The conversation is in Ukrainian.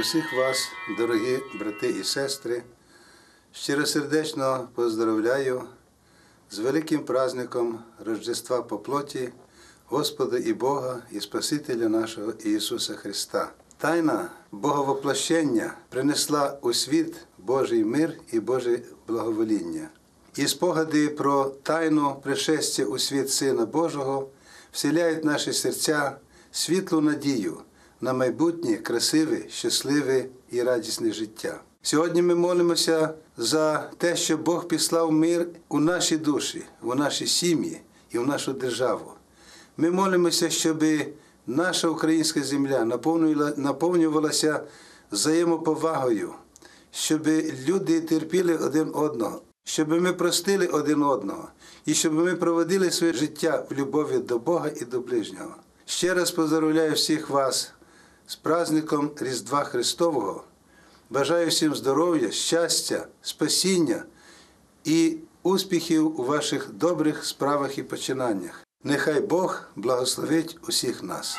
Усіх вас, дорогі брати і сестри, щиросердечно поздравляю з великим праздником Рождества по плоті Господа і Бога і Спасителя нашого Ісуса Христа. Тайна Боговоплощення принесла у світ Божий мир і Боже благовоління. І спогади про тайну пришестя у світ Сина Божого вселяють наші серця світлу надію на майбутнє красиве, щасливе і радісне життя. Сьогодні ми молимося за те, щоб Бог післав мир у наші душі, у наші сім'ї і в нашу державу. Ми молимося, щоб наша українська земля наповнювала- наповнювалася взаємоповагою, щоб люди терпіли один одного, щоб ми простили один одного і щоб ми проводили своє життя в любові до Бога і до ближнього. Ще раз поздравляю всіх вас з праздником Різдва Христового. Бажаю всім здоров'я, щастя, спасіння і успіхів у ваших добрих справах і починаннях. Нехай Бог благословить усіх нас.